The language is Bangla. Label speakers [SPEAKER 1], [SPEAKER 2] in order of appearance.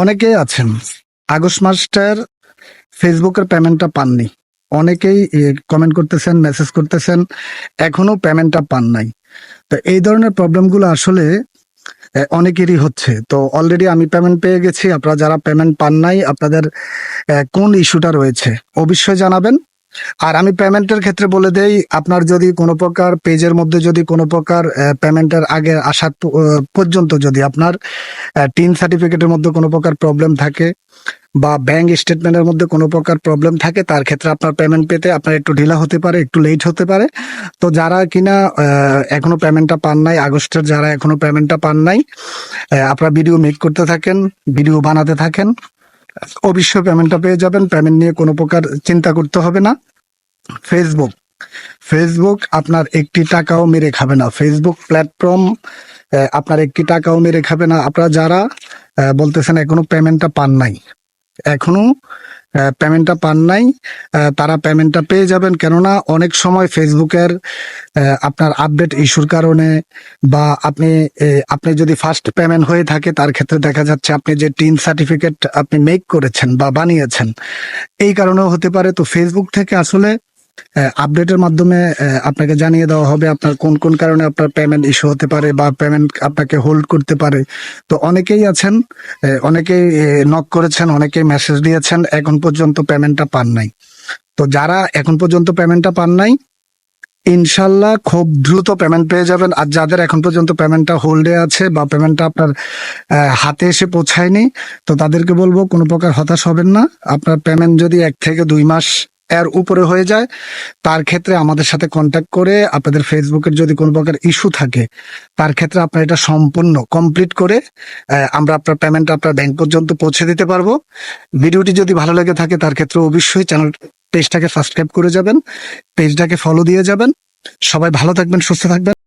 [SPEAKER 1] অনেকেই আছেন। আগস্ট মাসটার ফেসবুকের পেমেন্টটা পাননি। অনেকেই কমেন্ট করতেছেন মেসেজ করতেছেন, এখনও পেমেন্টটা পান নাই। তো এই ধরনের প্রবলেমগুলো আসলে অনেকেরই হচ্ছে। তো অলরেডি আমি পেমেন্ট পেয়ে গেছি। আপনারা যারা পেমেন্ট পান নাই, আপনাদের কোন ইস্যুটা রয়েছে, অবশ্যই জানাবেন। আর আমি পেমেন্টের ক্ষেত্রে বলে দেই, আপনার যদি কোনো প্রকার পেজের মধ্যে যদি কোনো প্রকার পেমেন্টের আগে আসার পর্যন্ত যদি আপনার টিন সার্টিফিকেটের মধ্যে কোনো প্রকার প্রবলেম থাকে বা ব্যাংক স্টেটমেন্টের মধ্যে কোনো প্রকার প্রবলেম থাকে, তার ক্ষেত্রে আপনার পেমেন্ট পেতে আপনার একটু ঢিলা হতে পারে, একটু লেট হতে পারে। তো যারা কিনা এখনও পেমেন্টটা পান নাই, আগস্টের যারা এখনও পেমেন্টটা পান নাই আপনারা ভিডিও মেক করতে থাকেন ভিডিও বানাতে থাকেন। অবশ্যই পেমেন্টটা পেয়ে যাবেন। পেমেন্ট নিয়ে কোনো প্রকার চিন্তা করতে হবে না। ফেসবুক ফেসবুক আপনার একটি টাকাও মেরে খাবে না। ফেসবুক প্ল্যাটফর্ম আপনার একটি টাকাও মেরে খাবে না। আপনারা যারা বলতেছেন এখনও পেমেন্টটা পান নাই, এখনও পেমেন্টটা পান নাই। তারা পেমেন্টটা পেয়ে যাবেন। কেননা অনেক সময় ফেসবুকের আপনার আপডেট ইস্যুর কারণে বা আপনি আপনি যদি ফার্স্ট পেমেন্ট হয়ে থাকে, তার ক্ষেত্রে দেখা যাচ্ছে আপনি যে টিন সার্টিফিকেট আপনি মেক করেছেন বা বানিয়েছেন, এই কারণেও হতে পারে। তো ফেসবুক থেকে আসলে আপডেটের মাধ্যমে আপনাকে জানিয়ে দেওয়া হবে আপনার কোন কোন কারণে আপনার পেমেন্ট ইস্যু হতে পারে বা পেমেন্ট আপনাকে হোল্ড করতে পারে। তো অনেকেই আছেন অনেকেই নক করেছেন, অনেকেই মেসেজ দিয়েছেন, এখন পর্যন্ত পেমেন্টটা পান নাই। তো যারা এখন পর্যন্ত পেমেন্টটা পান নাই, ইনশাল্লাহ খুব দ্রুত পেমেন্ট পেয়ে যাবেন। আর যাদের এখন পর্যন্ত পেমেন্টটা হোল্ডে আছে বা পেমেন্টটা আপনার হাতে এসে পৌঁছায়নি, তো তাদেরকে বলব কোনো প্রকার হতাশ হবেন না। আপনার পেমেন্ট যদি এক থেকে দুই মাস এর উপরে হয়ে যায়। তার ক্ষেত্রে আমাদের সাথে কন্ট্যাক্ট করে আপনাদের ফেসবুকের যদি কোনো প্রকার ইস্যু থাকে, তার ক্ষেত্রে আপনার এটা সম্পূর্ণ কমপ্লিট করে আমরা আপনার পেমেন্ট আপনার ব্যাংক পর্যন্ত পৌঁছে দিতে পারব। ভিডিওটি যদি ভালো লেগে থাকে, তার ক্ষেত্রে অবশ্যই চ্যানেল পেজটাকে সাবস্ক্রাইব করে যাবেন পেজটাকে ফলো দিয়ে যাবেন। সবাই ভালো থাকবেন, সুস্থ থাকবেন।